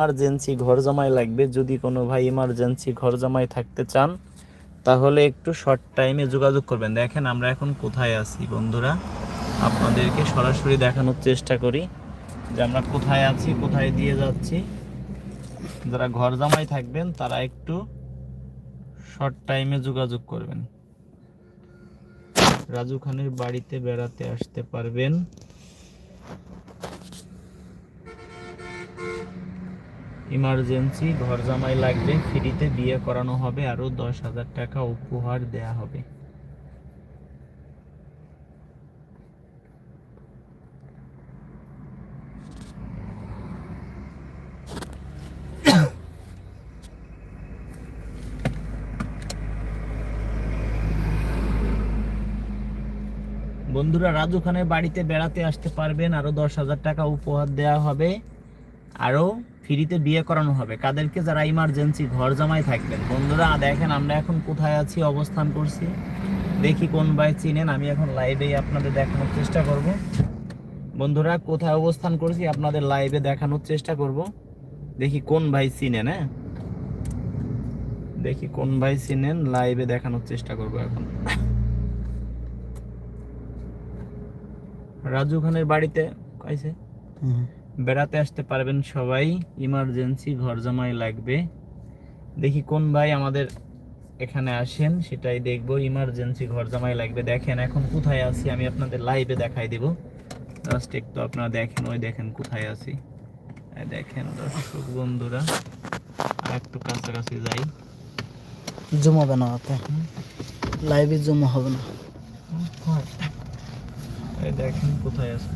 Emergency ঘর জামাই লাগবে। যদি কোনো ভাই ইমার্জেন্সি ঘর জামাই থাকতে চান, তাহলে একটু শর্ট টাইমে যোগাযোগ করবেন। দেখেন আমরা এখন কোথায় আছি বন্ধুরা। আপনাদেরকে সরাসরি দেখানোর চেষ্টা করি যে আমরা কোথায় আছি, কোথায় দিয়ে যাচ্ছি। যারা ঘর জামাই থাকবেন, তারা একটু শর্ট টাইমে যোগাযোগ করবেন। রাজু খানের বাড়িতে বেড়াতে আসতে পারবেন। ইমার্জেন্সি, ঘর জামাই লাগবে, ফ্রিতে বিয়ে করানো হবে আরও দশ হাজার টাকা উপহার দেয়া হবে। বন্ধুরা, রাজু খানের বাড়িতে বেড়াতে আসতে পারবেন আরও দশ হাজার টাকা উপহার দেওয়া হবে। আরও ফ্রিতে বিয়ে করানো হবে। কাদেরকে যারা ইমার্জেন্সি ঘর জামাই থাকবেন? বন্ধুরা, দেখেন আমরা এখন কোথায় আছি, অবস্থান করছি। দেখি কোন ভাই চিনেন, আমি এখন লাইভেই আপনাদের দেখানোর চেষ্টা করব। বন্ধুরা, কোথায় অবস্থান করছি আপনাদের লাইভে দেখানোর চেষ্টা করব। দেখি কোন ভাই চিনেন হ্যাঁ? দেখি কোন ভাই চিনেন লাইভে দেখানোর চেষ্টা করব এখন। রাজু খানের বাড়িতে, কাইছে? বেড়াতে আসতে পারবেন সবাই ইমার্জেন্সি ঘর জামাই লাগবে। দেখি কোন ভাই আমাদের এখানে আসেন সেটাই দেখব ইমার্জেন্সি ঘর জামাই লাগবে। দেখেন এখন কোথায় আছি আমি আপনাদের লাইভে দেখাই দেব। জাস্ট একটু আপনারা দেখেন ওই দেখেন কোথায় আছি। দেখেন দর্শক বন্ধুরা আর একটু কাছাকাছি যাই। জুম হবে না ওতে লাইভে জুম হবে না। দেখেন কোথায় আছে।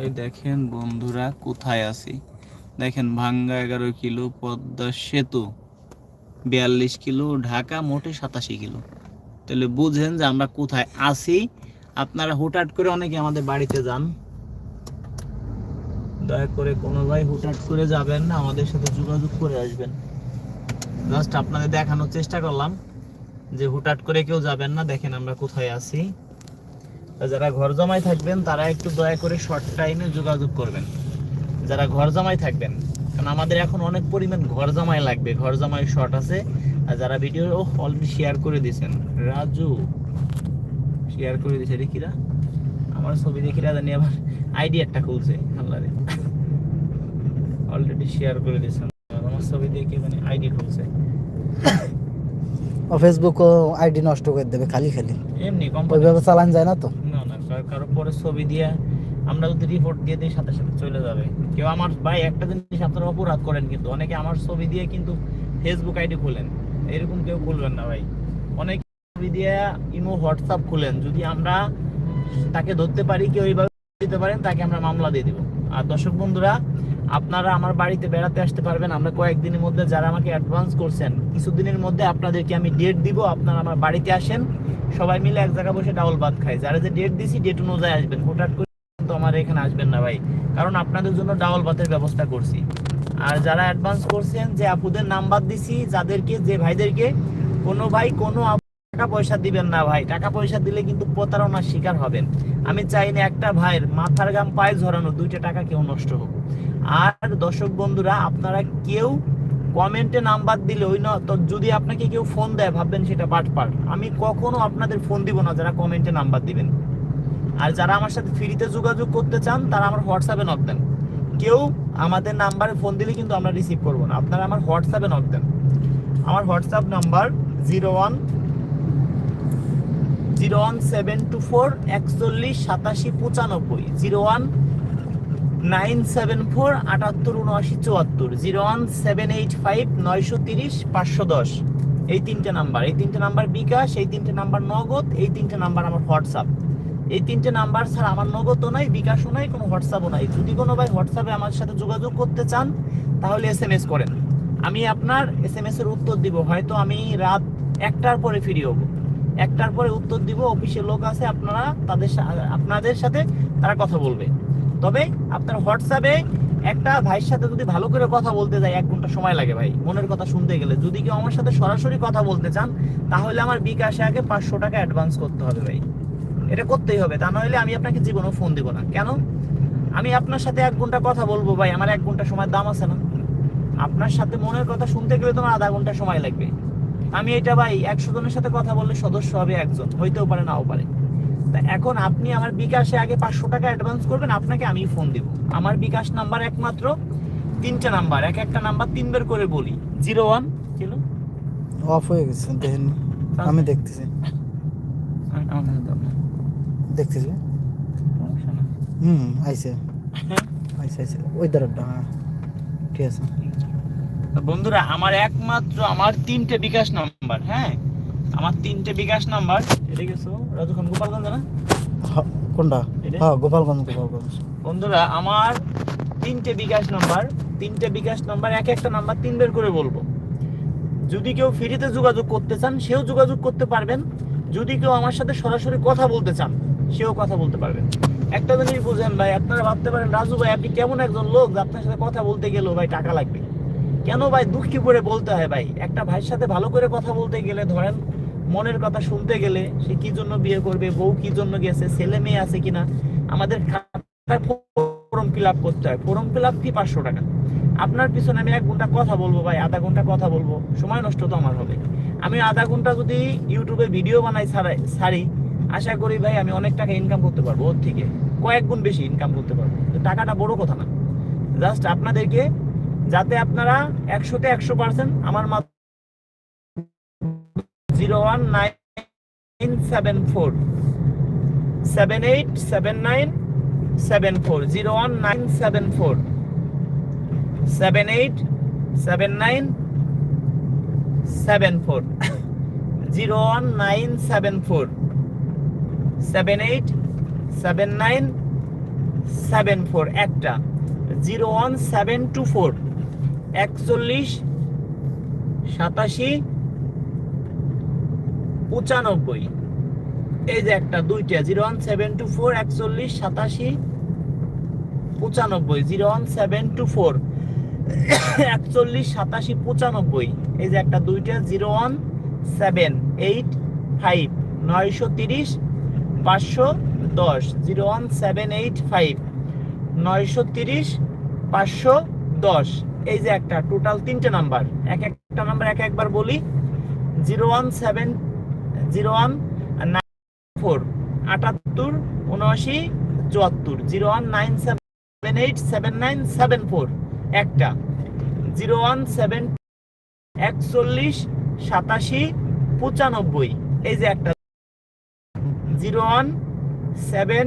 এই দেখেন বন্ধুরা, কোথায় আছি? দেখেন ভাঙ্গা এগারো কিলো পদ্মা সেতু, বিয়াল্লিশ কিলো, ঢাকা মোটে সাতাশি কিলো। তাহলে বুঝেন যে আমরা কোথায় আছি। আপনারা হুটহাট করে অনেকে আমাদের বাড়িতে যান। দয়া করে কোনো ভাই হুটহাট করে যাবেন না, আমাদের সাথে যোগাযোগ করে আসবেন। জাস্ট আপনাদের দেখানোর চেষ্টা করলাম যে হুটহাট করে কেউ যাবেন না, দেখেন আমরা কোথায় আছি। যারা ঘর জমায় থাকবেন, তারা একটু দয়া করে শর্ট টাইমে যোগাযোগ করবেন। যারা ঘর জামাই থাকবেন, কারণ আমাদের এখন অনেক পরিমাণ ঘর জামাই লাগবে, ঘর জামাই শর্ট আছে। আর যারা ভিডিও অলরেডি শেয়ার করে দিয়েছেন। রাজু শেয়ার করে দিয়েছে রে আমার ছবি দেখিরা জানি আবার আইডি একটা খুলছে। আল্লাহরে অলরেডি শেয়ার করে দিয়েছেন। আমার ছবি দেখে মানে আইডি খুলছে। ও ফেসবুক আইডি নষ্ট করে দেবে খালি খালি। এমনি কোম্পানি ওইভাবে চালান যায় না তো? না না কার- কারও পরে ছবি দিয়ে আমরা যদি রিপোর্ট দিয়ে দিই সাথে সাথে চলে যাবে। কেউ আমার ভাই একটা জিনিস আপনারা অপরাধ করেন কিন্তু অনেকে আমার ছবি দিয়ে কিন্তু ফেসবুক আইডি খুলেন। এরকম কেউ খুলবেন না ভাই। অনেক ছবি দিয়ে ইমো হোয়াটসঅ্যাপ খুলেন। যদি আমরা তাকে ধরতে পারি কেউ এইভাবে দিতে পারেন তাকে আমরা মামলা দিয়ে দিব। আর দর্শক বন্ধুরা আপনারা আমার বাড়িতে বেড়াতে আসতে পারবেন। আমরা কয়েকদিনের মধ্যে যারা আমাকে অ্যাডভান্স করছেন, কিছুদিনের মধ্যে আপনাদেরকে আমি ডেট দিব, আপনারা আমার বাড়িতে আসেন। সবাই মিলে এক জায়গায় বসে ডাউল ভাত খাই। যারা যে ডেট দিছি ডেট অনুযায়ী আসবেন। হুটহাট করে কিন্তু আমার এখানে আসবেন না ভাই। কারণ আপনাদের জন্য ডাউল ভাতের ব্যবস্থা করছি। আর যারা অ্যাডভান্স করছেন, যে আপুদের নাম্বার দিছি, যাদেরকে, যে ভাইদেরকে, কোনো ভাই, কোনো টাকা পয়সা দিবেন না ভাই। টাকা পয়সা দিলে কিন্তু প্রতারণার শিকার হবেন। আমি চাই না একটা ভাইয়ের মাথার গাম পায়ে ঝরানো, দুইটা টাকা কেউ নষ্ট হোক। আর দর্শক বন্ধুরা, আপনারা কেউ কমেন্টে নাম্বার দিলে ওই না, তো যদি আপনাকে কেউ ফোন দেয়, ভাববেন সেটা বাটপার আমি কখনো আপনাদের ফোন দিব না যারা কমেন্টে নাম্বার দিবেন। আর যারা আমার সাথে ফ্রিতে যোগাযোগ করতে চান, তারা আমার হোয়াটসঅ্যাপে নক দেন। কেউ আমাদের নাম্বারে ফোন দিলে কিন্তু আমরা রিসিভ করব না। আপনারা আমার হোয়াটসঅ্যাপে নক দেন। আমার WhatsApp number zero one zero one seven two four একচল্লিশ, সাতাশি, পঁচানব্বই zero one nine seven four আটাত্তর উনআশি চুয়াত্তর, zero one seven eight five নয়শো তিরিশ পাঁচশো দশ। এই তিনটে নাম্বার, এই তিনটে নাম্বার বিকাশ, এই তিনটে নাম্বার নগদ, এই তিনটে নাম্বার আমার হোয়াটসঅ্যাপ। এই তিনটে নাম্বার ছাড়া আমার নগদও নাই, বিকাশও নাই, কোনো হোয়াটসঅ্যাপও নাই। যদি কোনো ভাই হোয়াটসঅ্যাপে আমার সাথে যোগাযোগ করতে চান, তাহলে এস এম এস করেন। আমি আপনার এস এম এস এর উত্তর দিব, হয়তো আমি রাত একটার পরে ফ্রি হব। একটার পরে উত্তর দিব, অফিসের লোক আছে, আপনারা তাদের আপনাদের সাথে তারা কথা বলবে। তবে আপনার হোয়াটসঅ্যাপে একটা ভাইয়ের সাথে যদি ভালো করে কথা বলতে যাই, এক ঘণ্টা সময় লাগে ভাই, মনের কথা শুনতে গেলে। যদি কেউ আমার সাথে সরাসরি কথা বলতে চান, তাহলে আমার বিকাশে আগে পাঁচশো টাকা অ্যাডভান্স করতে হবে ভাই। এটা করতেই হবে, তা নইলে আমি আপনাকে জীবনও ফোন দিব না। কেন? আমি আপনার সাথে এক ঘণ্টা কথা বলব ভাই, আমার এক ঘণ্টা সময় দাম আছে না। আপনার সাথে মনের কথা শুনতে গেলে তোমার আধা ঘণ্টা সময় লাগবে। আমি এটা ভাই, একশো জনের সাথে কথা বললে সদস্য হবে একজন, হইতেও পারে, নাও পারে। এখন আপনি আমার বিকাশে আগে পাঁচশো টাকা অ্যাডভান্স করবেন আপনাকে আমি ফোন দিব। আমার বিকাশ নাম্বার একমাত্র তিনটে নাম্বার এক একটা নাম্বার তিন বের করে বলি। জিরো ওয়ান ছিল অফ হয়ে গেছে দেখেন আমি দেখতেছি। দেখতেছি? হুম আইসে আইছে আইছে। ওই দাঁড়াটা হ্যাঁ। ঠিক আছে। বন্ধুরা আমার একমাত্র আমার তিনটে বিকাশ নাম্বার হ্যাঁ? আমার তিনটে বিকাশ নাম্বার। এটা গেছো রাজু খান গোপালগঞ্জ না? কোনটা? হ্যাঁ গোপালগঞ্জ গোপালগঞ্জ। বন্ধুরা আমার তিনটে বিকাশ নাম্বার তিনটে বিকাশ নাম্বার এক একটা নাম্বার তিন বের করে বলব। যদি কেউ ফ্রিতে যোগাযোগ করতে চান সেও যোগাযোগ করতে পারবেন। যদি কেউ আমার সাথে সরাসরি কথা বলতে চান সেও কথা বলতে পারবেন। একটা জিনিস বুঝেন ভাই আপনারা ভাবতে পারেন রাজু ভাই আপনি কেমন একজন লোক যে আপনার সাথে কথা বলতে গেলেও ভাই টাকা লাগবে? কেন ভাই দুঃখী করে বলতে হয় ভাই? একটা ভাইয়ের সাথে ভালো করে কথা বলতে গেলে ধরেন মনের কথা শুনতে গেলে সে কি জন্য বিয়ে করবে, বউ কি জন্য গেছে, ছেলে মেয়ে আছে কিনা, আমাদের ফর্ম ফিল আপ করতে হয়। ফর্ম ফিল আপ ফি পাঁচশো টাকা। আপনার পিছনে আমি এক ঘণ্টা কথা বলব ভাই, আধা ঘণ্টা কথা বলব। সময় নষ্ট তো আমার হবে। আমি আধা ঘণ্টা যদি ইউটিউবে ভিডিও বানাই ছাড়াই, ছাড়ি, আশা করি ভাই আমি অনেক টাকা ইনকাম করতে পারব ওর থেকে। কয়েক গুণ বেশি ইনকাম করতে পারব। টাকাটা বড় কথা না। জাস্ট আপনাদেরকে, যাতে আপনারা একশোতে একশো পার্সেন্ট আমার zero one nine seven four seven eight seven nine seven four zero one nine seven four seven eight seven nine seven four zero one nine seven four seven eight seven nine seven four একটা. Zero one seven two four একচল্লিশ, সাতাশি পঁচানব্বই। এই যে একটা, দুইটা zero one seven two four একচল্লিশ, সাতাশি, পঁচানব্বই zero one seven two four একচল্লিশ, সাতাশি, পঁচানব্বই। এই যে একটা, দুইটা zero one seven eight five নয়শো তিরিশ, পাঁচশো দশ zero one seven eight five নয়শো তিরিশ, পাঁচশো দশ। এই যে একটা টোটাল তিনটে নাম্বার এক একটা নাম্বার এক একবার বলি zero one seven zero one nine four আটাত্তর, উনআশি, চুয়াত্তর। Zero one nine seven, eight, seven nine, seven four. একটা। জিরো ওয়ান সেভেন, একচল্লিশ, সাতাশি, পঁচানব্বই। এই যে একটা। Zero one seven,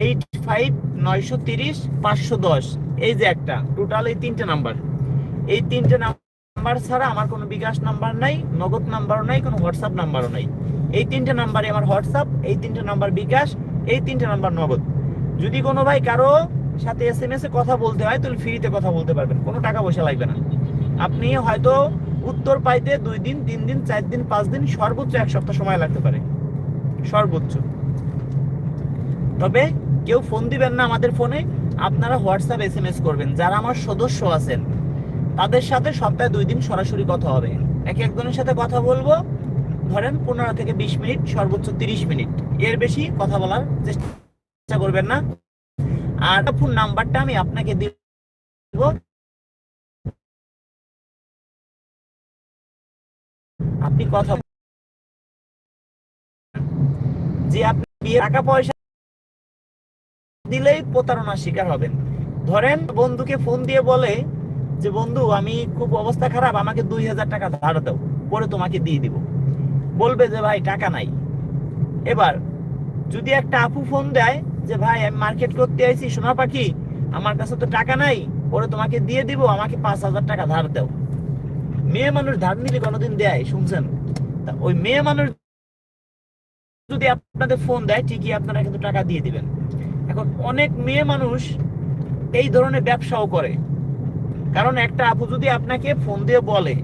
eight, five, নয়শো তিরিশ, পাঁচশো দশ। এই যে একটা। টোটাল এই তিনটে নাম্বার। এই তিনটে নাম্বার ছাড়া আমার কোনো বিকাশ নাম্বার নাই, নগদ নাম্বারও নাই, কোনো হোয়াটসঅ্যাপ নাম্বারও নাই। এই তিনটে নাম্বারে আমার হোয়াটসঅ্যাপ এই তিনটে নাম্বার বিকাশ, এই তিনটে নাম্বার নগদ। যদি কোনো ভাই কারও সাথে এস এম এস এ কথা বলতে হয়, তাহলে ফ্রিতে কথা বলতে পারবেন, কোনো টাকা পয়সা লাগবে না। আপনি হয়তো উত্তর পাইতে দুই দিন, তিন দিন, চার দিন, পাঁচ দিন, সর্বোচ্চ এক সপ্তাহ সময় লাগতে পারে। সর্বোচ্চ। তবে কেউ ফোন দিবেন না আমাদের ফোনে আপনারা হোয়াটসঅ্যাপ এস এম এস করবেন। যারা আমার সদস্য আছেন তাদের সাথে সপ্তাহে দুই দিন সরাসরি কথা হবে। এক একজনের সাথে কথা বলব, ধরেন পনেরো থেকে বিশ মিনিট, সর্বোচ্চ তিরিশ মিনিট। এর বেশি কথা বলার চেষ্টা করবেন না। আর ফোন নাম্বারটা আমি আপনাকে দিব। আপনি কথা যে আপনি বিয়ে টাকা পয়সা দিলেই প্রতারণার শিকার হবেন। ধরেন বন্ধুকে ফোন দিয়ে বলে যে, বন্ধু, আমি খুব অবস্থা খারাপ, আমাকে দুই হাজার টাকা ধার দাও, পরে তোমাকে দিয়ে দিব। বলবে যে, ভাই, টাকা নাই। এবার, যদি একটা আপু ফোন দেয় যে, ভাই, আমি মার্কেট করতে আইছি, সোনা পাখি, আমার কাছে তো টাকা নাই, পরে তোমাকে দিয়ে দিব, আমাকে পাঁচ হাজার টাকা ধার দাও। মেয়ে মানুষ ধার নিলে কোনোদিন দেয়, শুনছেন? তা ওই মেয়ে মানুষ যদি আপনাদের ফোন দেয়, ঠিকই আপনারা কিন্তু টাকা দিয়ে দিবেন। এখন অনেক মেয়ে মানুষ এই ধরনের ব্যবসাও করে। কারণ একটা আপু যদি আপনাকে ফোন দিয়ে বলে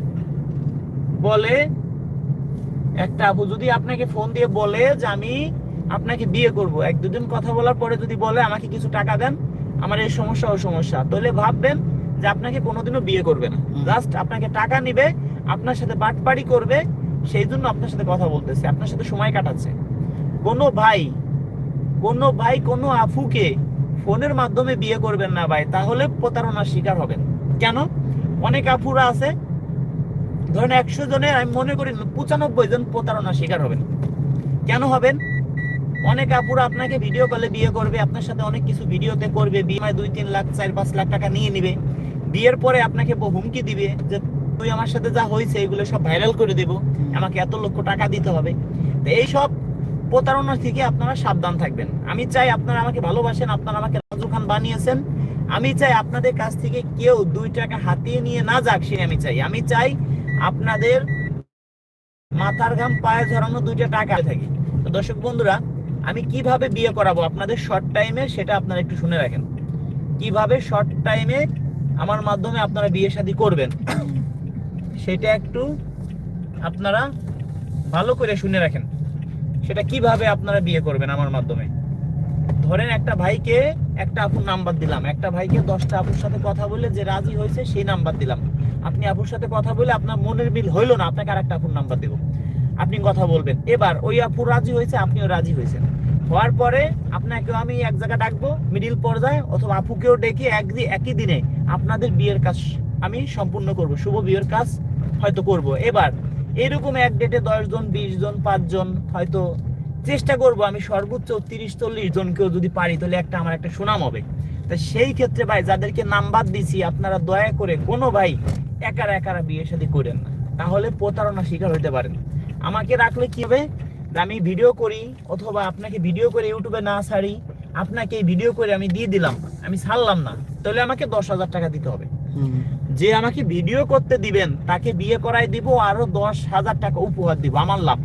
বলে একটা আপু যদি আপনাকে ফোন দিয়ে বলে যে আমি আপনাকে বিয়ে করব এক দুদিন কথা বলার পরে যদি বলে আমাকে কিছু টাকা দেন আমার এই সমস্যা ও সমস্যা। তাহলে ভাববেন যে আপনাকে কোনোদিনও বিয়ে করবে না। জাস্ট আপনাকে টাকা নিবে আপনার সাথে বাটপাড়ি করবে সেই জন্য আপনার সাথে কথা বলতেছে আপনার সাথে সময় কাটাচ্ছে। কোনো ভাই কোনো ভাই কোনো আফুকে ফোনের মাধ্যমে বিয়ে করবেন না ভাই তাহলে প্রতারণার শিকার হবেন। কেন? অনেক আফুরা আছে। ধরেন একশো জনের, আমি মনে করি পঁচানব্বই জন প্রতারণার শিকার হবেন। কেন হবেন? অনেক আপুরা আপনাকে ভিডিও কলে বিয়ে করবে, আপনার সাথে অনেক কিছু ভিডিওতে করবে বিয়ে দুই, তিন লাখ, চার, পাঁচ লাখ টাকা নিয়ে নিবে। বিয়ের পরে আপনাকে হুমকি দিবে যে, তুই আমার সাথে যা হয়েছে, এগুলো সব ভাইরাল করে দিব। আমাকে এত লক্ষ টাকা দিতে হবে। তো এই সব প্রতারণা থেকে আপনারা সাবধান থাকবেন। আমি চাই আপনারা আমাকে ভালোবাসেন, আপনারা আমাকে রাজু খান বানিয়েছেন। আমি চাই আপনাদের কাছ থেকে কেউ দুই টাকা হাতিয়ে নিয়ে না যাক সে আমি চাই। আমি চাই আপনাদের মাথার ঘাম, পায়ে ঝরানো দুইটা টাকা থাকে। দর্শক বন্ধুরা, আমি কীভাবে বিয়ে করাবো আপনাদের শর্ট টাইমে সেটা আপনারা একটু শুনে রাখেন। কীভাবে শর্ট টাইমে আমার মাধ্যমে আপনারা বিয়ে শাদী করবেন, সেটা একটু আপনারা ভালো করে শুনে রাখেন। সেটা কীভাবে আপনারা বিয়ে করবেন আমার মাধ্যমে? ধরেন একটা ভাইকে একটা আপুর নাম্বার দিলাম। একটা ভাইকে দশটা আপুর সাথে কথা বলে যে রাজি হয়েছে সেই নাম্বার দিলাম। আপনি আপুর সাথে কথা বলে আপনার মনের মিল হইল না, আপনাকে আর একটা আপুর নাম্বার দেবো। আপনি কথা বলবেন। এবার ওই আপু রাজি হয়েছে, আপনিও রাজি হয়েছেন। হওয়ার পরে আপনাকে আমি এক জায়গায় ডাকবো, মিডিল পর্যায়ে, অথবা আপুকেও ডেকে একদিন একই দিনে আপনাদের বিয়ের কাজ আমি সম্পূর্ণ করব। শুভ বিয়ের কাজ হয়তো করব। এবার এরকম এক ডেটে দশ জন, বিশ জন পাঁচজন হয়তো চেষ্টা করব আমি সর্বোচ্চ তিরিশ চল্লিশ জনকেও যদি পারি তাহলে একটা আমার একটা সুনাম হবে। তা সেই ক্ষেত্রে ভাই যাদেরকে নাম্বার দিছি আপনারা দয়া করে কোনো ভাই একারা একারা বিয়ে শাদী করেন না। তাহলে প্রতারণা শিকার হতে পারেন। আমাকে রাখলে কি হবে? আমি ভিডিও করি অথবা আপনাকে ভিডিও করে ইউটিউবে না ছাড়ি আপনাকে এই ভিডিও করে আমি দিয়ে দিলাম আমি ছাড়লাম না তাহলে আমাকে দশ হাজার টাকা দিতে হবে। যে আমাকে ভিডিও করতে দিবেন তাকে বিয়ে করাই দিব আরও দশ হাজার টাকা উপহার দিব আমার লাভ।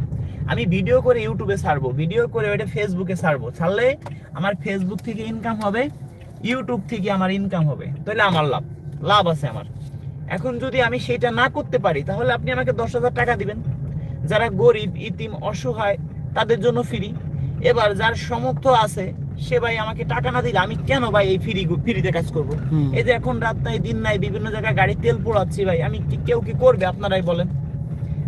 আমি ভিডিও করে ইউটিউবে ছাড়বো ভিডিও করে ওইটা ফেসবুকে ছাড়বো। ছাড়লে আমার ফেসবুক থেকে ইনকাম হবে ইউটিউব থেকে আমার ইনকাম হবে। তাহলে আমার লাভ লাভ আছে আমার। এখন যদি আমি সেটা না করতে পারি তাহলে আপনি আমাকে দশ হাজার টাকা দিবেন। যারা গরিব ইতিম অসহায় তাদের জন্য ফ্রি এবার যার সমর্থ আছে সে ভাই আমাকে টাকা না দিলে আমি কেন ভাই এই ফ্রি ফ্রিতে কাজ করব? এই যে এখন রাত নাই দিন নাই বিভিন্ন জায়গায় গাড়ি তেল পোড়াচ্ছি ভাই আমি কেউ কি করবে? আপনারাই বলেন।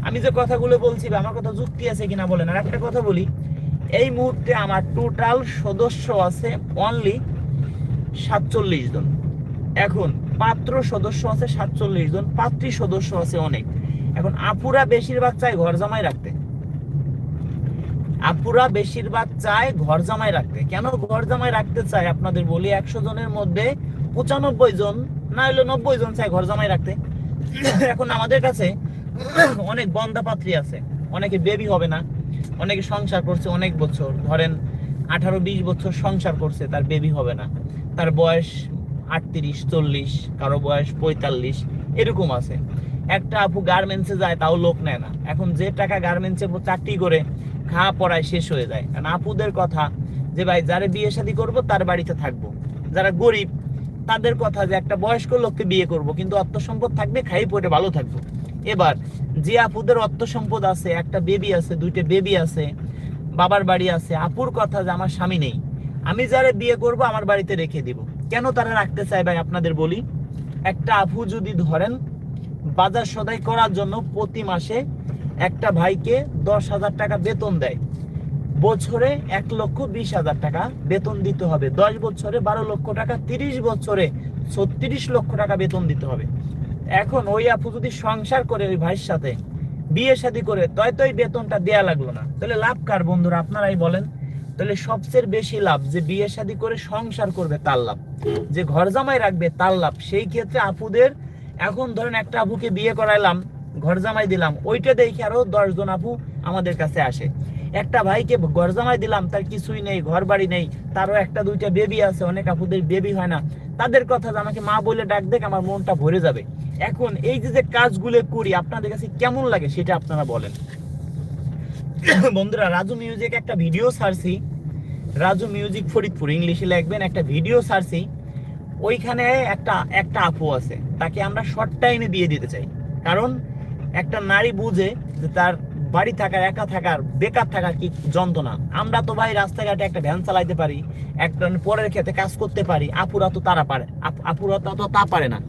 আমি যে কথাগুলো বলছি আমার কথা যুক্তি আছে কিনা বলেন, আর একটা কথা বলি, এই মুহূর্তে আমার টোটাল সদস্য আছে অনলি সাতচল্লিশ জন। এখন পাত্র সদস্য আছে সাতচল্লিশ জন, পাত্রী সদস্য আছে অনেক। এখন আপুরা বেশিরভাগ চায় ঘর জামাই রাখতে। আপুরা বেশিরভাগ চায় ঘর জামাই রাখতে। কেন ঘর জামাই রাখতে চায়? আপনাদের বলি একশো জনের মধ্যে পঁচানব্বই জন, না হলে নব্বই জন চায় ঘর জামাই রাখতে। এখন আমাদের কাছে অনেক বন্ধা পাত্রী আছে। অনেকে বেবি হবে না, অনেকে সংসার করছে অনেক বছর। ধরেন আঠারো বিশ বছর সংসার করছে, তার বেবি হবে না। তার বয়স আটত্রিশ, চল্লিশ, কারও বয়স পঁয়তাল্লিশ, এরকম আছে। একটা আপু গার্মেন্টসে যায়, তাও লোক নেয় না। এখন যে টাকা গার্মেন্টসে চাকরি করে, খাওয়া পড়ায় শেষ হয়ে যায়। কারণ আপুদের কথা যে, ভাই, যারা বিয়ে শাদী করব, তার বাড়িতে থাকব। যারা গরিব, তাদের কথা যে, একটা বয়স্ক লোককে বিয়ে করব, কিন্তু অর্থ সম্পদ থাকবে খাই পরে ভালো থাকব। এবার, যে আপুদের অর্থ সম্পদ আছে, একটা বেবি আছে, দুইটা বেবি আছে, বাবার বাড়ি আছে, আপুর কথা যে আমার স্বামী নেই, আমি যারা বিয়ে করব আমার বাড়িতে রেখে দিব। কেন তারা রাখতে চায় ভাই আপনাদের বলি? একটা আপু যদি ধরেন, বাজার সদাই করার জন্য প্রতি মাসে একটা ভাইকে দশ হাজার টাকা বেতন দেয়। বছরে এক লক্ষ বিশ হাজার টাকা বেতন দিতে হবে। দশ বছরে বারো লক্ষ টাকা, তিরিশ বছরে ছত্রিশ লক্ষ টাকা বেতন দিতে হবে। এখন ওই আপু যদি সংসার করে ওই ভাইয়ের সাথে, বিয়ে শাদী করে, তয় তয় বেতনটা দেয়া লাগল না। তাহলে লাভ কার বন্ধুরা, আপনারাই বলেন। তাহলে সবচেয়ে বেশি লাভ যে বিয়ে শাদী করে সংসার করবে তার লাভ। যে ঘর জামাই রাখবে তার লাভ। সেই ক্ষেত্রে আপুদের, এখন ধরেন একটা আপুকে বিয়ে করাইলাম, ঘর জামাই দিলাম, ওইটা দেখে আরও দশজন আপু আমাদের কাছে আসে। একটা ভাইকে ঘর জামাই দিলাম, তার কিছুই নেই ঘর বাড়ি নেই, তারও একটা দুইটা বেবি আছে, অনেক আপুদের বেবি হয় না। তাদের কথা আমাকে মা বলে ডাক দেখ, আমার মনটা ভরে যাবে। এখন এই যে যে কাজগুলো করি, আপনাদের কাছে কেমন লাগে সেটা আপনারা বলেন। বন্ধুরা, রাজু মিউজিক একটা ভিডিও ছাড়ছি। রাজু মিউজিক ফরিদপুর, ইংলিশে লিখবেন, একটা ভিডিও ছাড়ছি। ওইখানে একটা একটা আপু আছে, তাকে আমরা শর্ট টাইমে বিয়ে দিতে চাই। কারণ একটা নারী বুঝে যে তার বাড়ি থাকার, একা থাকার, বেকার থাকার কি যন্ত্রণা? আমরা তো ভাই রাস্তাঘাটে একটা ভ্যান চালাইতে পারি, একটা পরের ক্ষেত্রে কাজ করতে পারি, আপুরা তো তারা পারে আপুরা তো তো পারে না।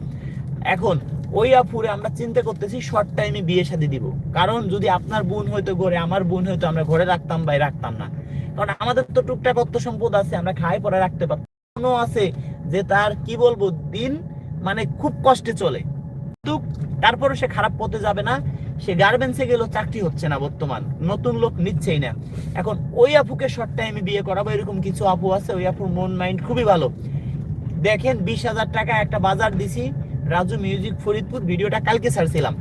এখন ওই আপুরে আমরা চিন্তা করতেছি শর্ট টাইমে বিয়ে শাদী দিব। কারণ যদি আপনার বোন হয়তো ঘরে, আমার বোন হয়তো আমরা ঘরে রাখতাম ভাই রাখতাম না। কারণ আমাদের তো টুকটাক অর্থ সম্পদ আছে, আমরা খাই পরে রাখতে পারতাম। আছে যে তার, কি বলব, দিন মানে খুব কষ্টে চলে। কিন্তু তারপরে সে খারাপ পথে যাবে না। সে গার্মেন্টসে গেলেও চাকরি হচ্ছে না বর্তমান। নতুন লোক নিচ্ছেই না। এখন ওই আপুকে শর্ট টাইমে বিয়ে করাবো, এরকম কিছু আপু আছে, ওই আপুর মন মাইন্ড খুবই ভালো। দেখেন, বিশ হাজার টাকা একটা বাজার দিছি, রাজু মিউজিক ফরিদপুর, ভিডিওটা কালকে ছাড়ছিলাম।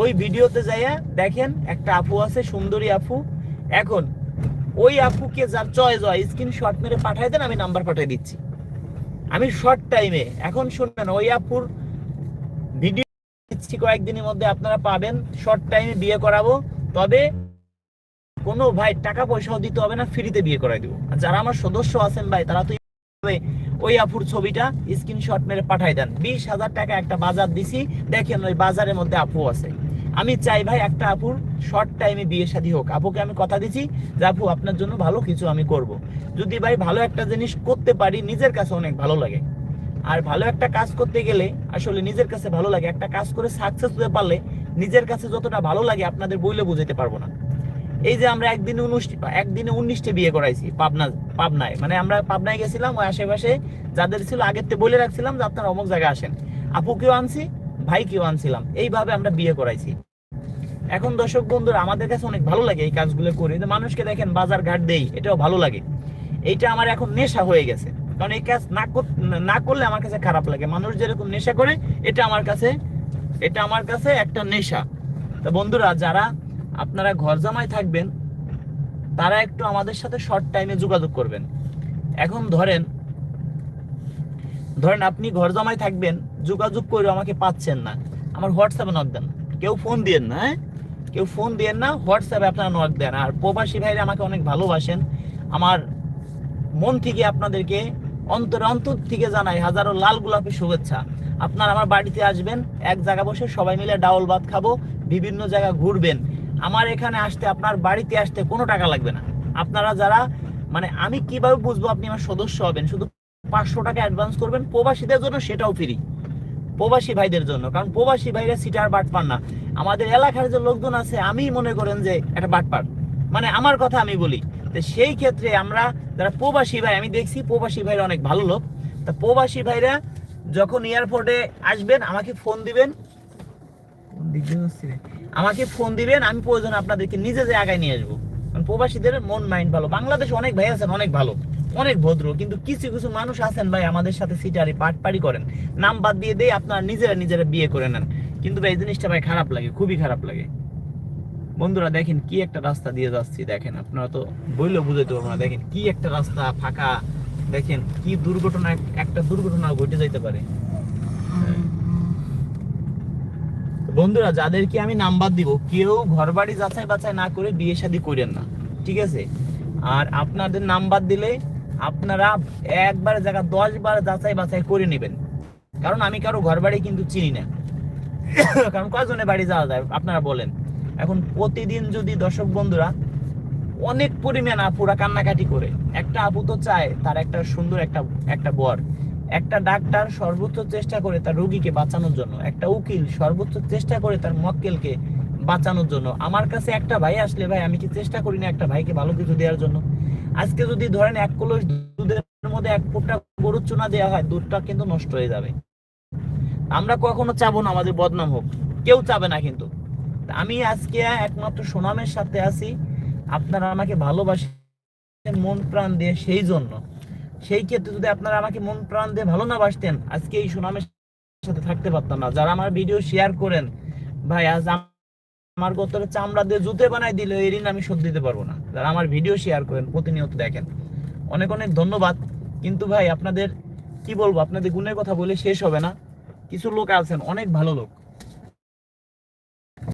ওই ভিডিওতে যাইয়া দেখেন, একটা আপু আছে, সুন্দরী আপু। এখন ওই আপুকে যার চয়েস হয় স্ক্রিনশট মেরে পাঠাই দেন, আমি নাম্বার পাঠিয়ে দিচ্ছি। আমি শর্ট টাইমে এখন শুনবেন ওই আপুর দিচ্ছি কয়েকদিনের মধ্যে আপনারা পাবেন। শর্ট টাইমে বিয়ে করাবো। তবে কোনো ভাই টাকা পয়সাও দিতে হবে না ফ্রিতে বিয়ে করাই দেবো। যারা আমার সদস্য আছেন ভাই, তারা তো ওই আপুর ছবিটা স্ক্রিনশট মেরে পাঠাই দেন। বিশ হাজার টাকা একটা বাজার দিছি, দেখেন ওই বাজারের মধ্যে আপু আছে। আমি চাই ভাই একটা আপুর শর্ট টাইমে বিয়ে শাদী হোক। আপুকে আমি কথা দিচ্ছি যে, আপু, আপনার জন্য ভালো কিছু আমি করব। যদি ভাই ভালো একটা জিনিস করতে পারি, নিজের কাছে অনেক ভালো লাগে। আর ভালো একটা কাজ করতে গেলে আসলে নিজের কাছে ভালো লাগে। একটা কাজ করে সাকসেস হতে পারলে নিজের কাছে যতটা ভালো লাগে আপনাদের বইলে বুঝাতে পারব না। এই যে আমরা একদিনে একদিনে উনিশটি বিয়ে করাইছি পাবনা, পাবনায়। মানে আমরা পাবনায় গেছিলাম, ওই আশেপাশে যাদের ছিল আগের থেকে বলে রাখছিলাম যে আপনারা অমুক জায়গায় আসেন। আপুকেও আনছি? ভাইকেও আনছিলাম। এইভাবে আমরা বিয়ে করাইছি। এখন দর্শক বন্ধুরা, আমাদের কাছে অনেক ভালো লাগে এই কাজগুলো করে। মানুষকে দেখেন বাজার ঘাট দেই, এটাও ভালো লাগে। এইটা আমার এখন নেশা হয়ে গেছে। কারণ এই কাজ না না করলে আমার কাছে খারাপ লাগে। মানুষ যেরকম নেশা করে, এটা আমার কাছে এটা আমার কাছে একটা নেশা। তো বন্ধুরা, যারা আপনারা ঘর জামাই থাকবেন, তারা একটু আমাদের সাথে শর্ট টাইমে যোগাযোগ করবেন। এখন ধরেন ধরেন আপনি ঘর জামাই থাকবেন, যোগাযোগ করে আমাকে পাচ্ছেন না। আমার হোয়াটসঅ্যাপে নক দেন। কেউ ফোন দিয়েন না হ্যাঁ? কেউ ফোন দিয়েন না হোয়াটসঅ্যাপে আপনারা নক দেন। আর প্রবাসী ভাইরা আমাকে অনেক ভালোবাসেন। আমার মন থেকে আপনাদেরকে অন্তর অন্তর থেকে জানাই হাজারো লাল গোলাপি শুভেচ্ছা। আপনারা আমার বাড়িতে আসবেন, এক জায়গা বসে সবাই মিলে ডাউল ভাত খাব, বিভিন্ন জায়গা ঘুরবেন। আমার এখানে আসতে, আপনার বাড়িতে আসতে কোনো টাকা লাগবে না। আপনারা যারা মানে আমি কীভাবে বুঝব আপনি আমার সদস্য হবেন? শুধু পাঁচশো টাকা অ্যাডভান্স করবেন, প্রবাসীদের জন্য সেটাও ফ্রি প্রবাসী ভাইদের জন্য, কারণ প্রবাসী ভাইরা সিটার বাট পান না। আমাদের এলাকার যে লোকজন আছে আমি মনে করেন যে একটা বাটপার মানে আমার কথা আমি বলি। তো সেই ক্ষেত্রে আমরা যারা প্রবাসী ভাই, আমি দেখছি প্রবাসী ভাইরা অনেক ভালো লোক। তা প্রবাসী ভাইরা যখন এয়ারপোর্টে আসবেন, আমাকে ফোন দিবেন? আমাকে ফোন দিবেন, আমি প্রয়োজন আপনাদেরকে নিজে যে আগায় নিয়ে আসব। কারণ প্রবাসীদের মন মাইন্ড ভালো। বাংলাদেশে অনেক ভাই আছেন, অনেক ভালো, অনেক ভদ্র, কিন্তু কিছু কিছু মানুষ আছেন ভাই, আমাদের সাথে সিটারি পাটপাড়ি করেন। নাম বাদ দিয়ে দেয় আপনারা নিজেরা নিজেরা বিয়ে করে নেন। কিন্তু ভাই, এই জিনিসটা ভাই খারাপ লাগে, খুবই খারাপ লাগে। বন্ধুরা দেখেন কি একটা রাস্তা দিয়ে যাচ্ছি, দেখেন আপনারা তো বইলেও বুঝাইতে পারব না, দেখেন কি একটা রাস্তা ফাঁকা, দেখেন কি দুর্ঘটনা, একটা দুর্ঘটনা ঘটে যাইতে পারে। বন্ধুরা, যাদেরকে আমি নাম্বার দিব, কেউ ঘর বাড়ি যাচাই বাছাই না করে বিয়ে শাদী করেন না, ঠিক আছে? আর আপনাদের নাম্বার দিলে আপনারা একবার জায়গা দশ বার যাচাই বাছাই করে নেবেন। কারণ আমি কারও ঘর বাড়ি কিন্তু চিনি না। কারণ কয়জনে বাড়ি যাওয়া যায়, আপনারা বলেন। এখন প্রতিদিন যদি দর্শক বন্ধুরা অনেক পরিমাণ আপুরা কান্নাকাটি করে, একটা আপু তো চায় তার একটা সুন্দর একটা একটা বর। একটা ডাক্তার সর্বোচ্চ চেষ্টা করে তার রোগীকে বাঁচানোর জন্য, একটা উকিল সর্বোচ্চ চেষ্টা করে তার মক্কেলকে বাঁচানোর জন্য। আমার কাছে একটা ভাই আসলে, ভাই, আমি কি চেষ্টা করি না একটা ভাইকে ভালো কিছু দেওয়ার জন্য? আজকে যদি ধরেন এক কলস দুধের মধ্যে এক ফুটটা গরুর চুনা দেওয়া হয়, দুধটা কিন্তু নষ্ট হয়ে যাবে। আমরা কখনো চাবো না, আমাদের বদনাম হোক। কেউ চাবে না কিন্তু। আমি আজকে একমাত্র সুনামের সাথে আছি। আপনারা আমাকে ভালোবাসেন, মন প্রাণ দিয়ে সেই জন্য। সেই ক্ষেত্রে যদি আপনারা আমাকে মন প্রাণ দিয়ে ভালো না বাসতেন, আজকে এই সুনামের সাথে থাকতে পারতাম না। যারা আমার ভিডিও শেয়ার করেন, ভাই, আজ আমার গোতরে চামড়া দিয়ে জুতে বানাই দিলে এই ঋণ আমি শোধ দিতে পারব না। যারা আমার ভিডিও শেয়ার করেন, প্রতিনিয়ত দেখেন। অনেক অনেক ধন্যবাদ। কিন্তু ভাই, আপনাদের কি বলব? আপনাদের গুণের কথা বলে শেষ হবে না। কিছু লোক আছেন, অনেক ভালো লোক।